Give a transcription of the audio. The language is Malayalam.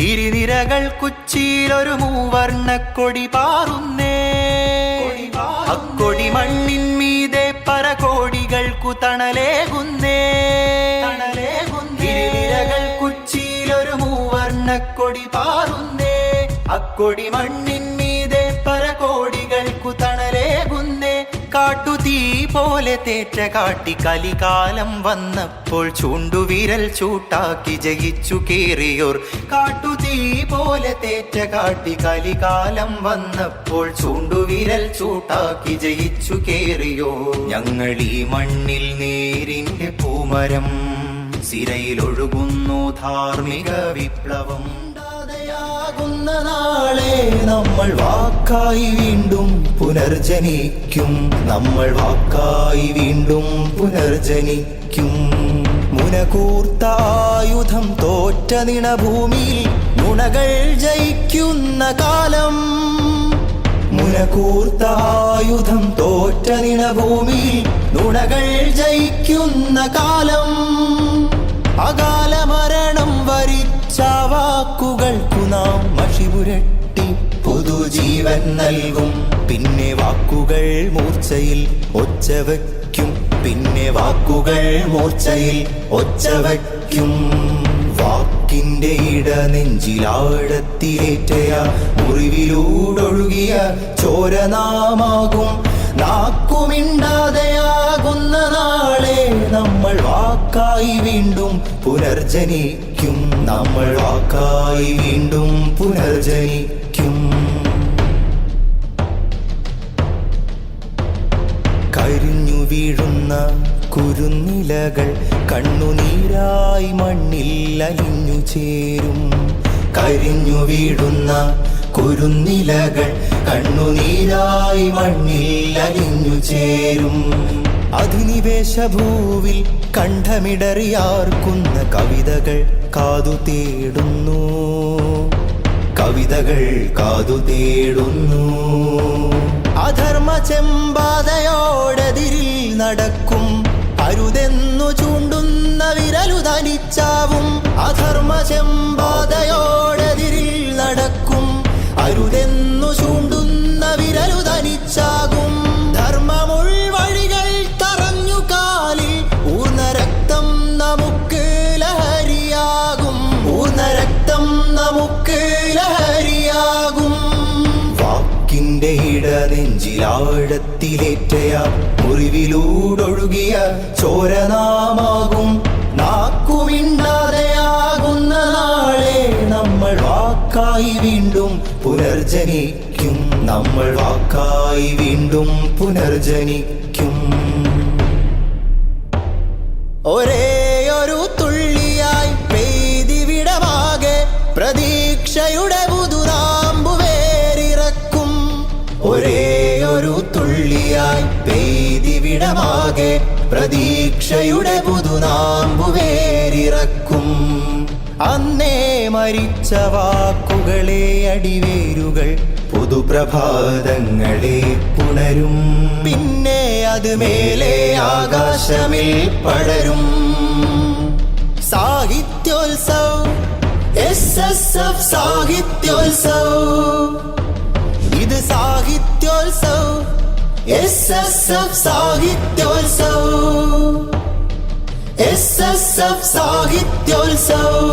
ഗിരിനിരകൾ കുച്ചിയിലൊരു മൂവർണക്കൊടി പാറുന്നേ. അക്കൊടി മണ്ണിൻ മീതെ പരകോടികൾക്കു തണലേകുന്നേ ഗിരിനിരകൾ കുച്ചിയിലൊരു മൂവർണക്കൊടി പാറുന്നേ. അക്കൊടി മണ്ണിൻ മീതെ പരകോടികൾക്കു തണലേകുന്നേ കാട്ടുതീ പോലെ തേറ്റ കാട്ടി കലികാലം വന്നപ്പോൾ ചൂണ്ടുവിരൽ ചൂട്ടാക്കി ജയിച്ചു കേറിയോർ. കാട്ടുതീ പോലെ തേറ്റ കാട്ടി കലികാലം വന്നപ്പോൾ ചൂണ്ടുവിരൽ ചൂട്ടാക്കി ജയിച്ചു കേറിയോ ഞങ്ങൾ ഈ മണ്ണിൽ നേരിന്റെ പൂമരം സിരയിലൊഴുകുന്നു ധാർമ്മിക വിപ്ലവം. ഉണ്ടാതെയാകുന്ന നാളെ നമ്മൾ വാക്കായി വീണ്ടും പുനർജനിക്കും. നമ്മൾ വാക്കായി വീണ്ടും പുനർജനിക്കും. മുനകൂർത്ത ആയുധം തോറ്റ നിണഭൂമിയിൽ നുണകൾ ജയിക്കുന്ന കാലം. മുനകൂർത്ത ആയുധം തോറ്റ നിണഭൂമിയിൽ നുണകൾ ജയിക്കുന്ന കാലം. അകാല മരണം വരിച്ച വാക്കുകൾക്കു നാം മഷിപുരട്ടി പുതുജീവൻ നൽകും. പിന്നെ വാക്കുകൾ മൂർച്ചയിൽ ഒച്ച വയ്ക്കും. പിന്നെ വാക്കുകൾ മൂർച്ചയിൽ ഒച്ച വയ്ക്കും. വാക്കിന്റെ ഇട നെഞ്ചിലാഴത്തിലേറ്റയ മുറിവിലൂടൊഴുകിയ ചോരനാമാകും. നാക്കുമിണ്ടാതെയാകുന്ന നാളെ നമ്മൾ വാക്കായി വീണ്ടും പുനർജനിക്കും. നമ്മൾ വാക്കായി വീണ്ടും പുനർജനിക്കും കരിഞ്ഞു വീഴുന്ന കുരുന്നിലകൾ കണ്ണുനീരായി മണ്ണിൽ അലിഞ്ഞു ചേരും. കരിഞ്ഞു വീഴുന്ന കുരുന്നിലകൾ കണ്ണുനീരായി മണ്ണിൽ അലിഞ്ഞു ചേരും. അധിനിവേശ ഭൂവിൽ കണ്ഠമിടറിയാർക്കുന്ന കവിതകൾ കാതു തേടുന്നു. കവിതകൾ കാതു തേടുന്നു. അധർമ്മ ചെമ്പാതയോടെതിരിൽ നടക്കും. അരുതെന്നു ചൂണ്ടുന്ന വിരലു തനിച്ചാവും അധർമ്മ ചെമ്പാതയോടെതിരിൽ നെഞ്ചിലാഴത്തിലേറ്റയ. മുറിവിലൂടൊഴുകിയ ചോരനാമാകും. നാക്കുമിണ്ടാതെയാകുന്ന നാളെ നമ്മൾ വാക്കായി വീണ്ടും പുനർജനിക്കും. നമ്മൾ വാക്കായി വീണ്ടും പുനർജനിക്കും. ഒരേ ഒരു തുള്ളിയായി പെയ്തിവിടമാകെ പ്രതീക്ഷയുടെ പുതുനാമ്പുവേരിറക്കും പെയ്തിവിടമാകെ പ്രതീക്ഷയുടെ പുതുനാമ്പുവേരിറക്കും. അന്നേ മരിച്ച വാക്കുകളെ അടിവേരുകൾ പുതുപ്രഭാതങ്ങളെ പുണരും. പിന്നെ അത് മേലെ ആകാശമിൽ പടരും. Sahityotsav S S F Sahityotsav. ഇത് Sahityotsav S S F Sahityotsav S S F Sahityotsav